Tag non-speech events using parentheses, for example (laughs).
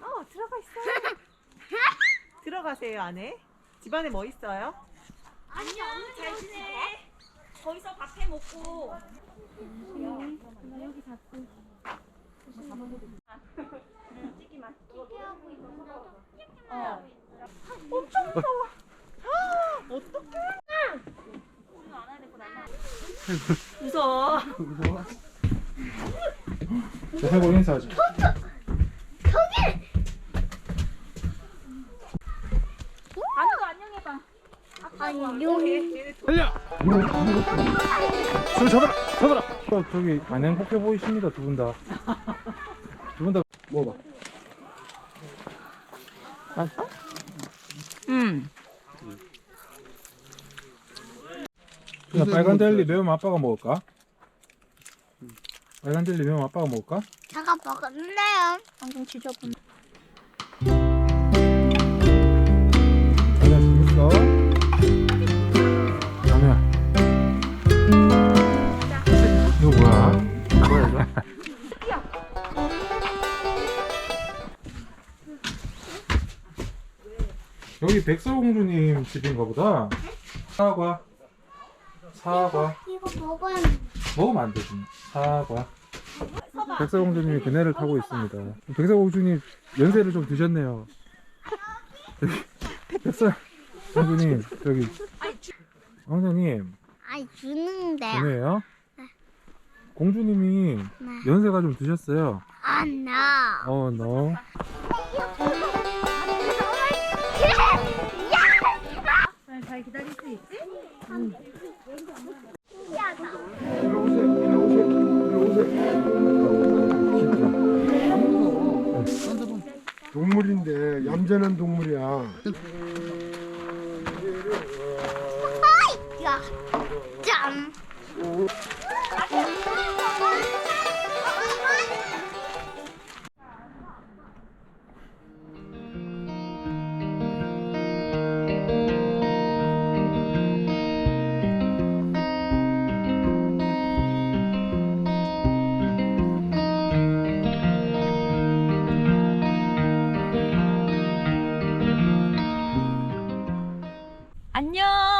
어, 들어가세요, 안에. 집안에 뭐 있어요? 안녕, 잘 지내. 거기서 밥해 먹고. 찍기만. 어. 어떡해? 오늘 안 해야 될거 나. 무서워. 자, 해보 인사하자. 안도 안녕해봐. 달려! 손 잡아라! 잡아라! 어, 저기 안 행복해 보이십니다, 두 분 다. 두 분 다 먹어봐. 맛있어? 음. 그냥 빨간 젤리 매운 아빠가 먹을까? 빨간 젤리 매운 아빠가 먹을까? 제가 먹었는데요. 방금 지져본. (laughs) 여기 백설공주님 집인가 보다. 사과. 사과. 이거 먹어야 먹으면 안 되지. 사과. 백설공주님이 그네를 타고 있습니다. 백설공주님 연세를 좀 드셨네요. 백설공주님 저기 왕자님 아니 주는데요. 그네예요? 공주님이 네. 연세가 좀 드셨어요. 안 나. 어, 너. 잘 기다릴 수 있지? 동물인데 얌전한 동물이야. 야, 짠. 안녕.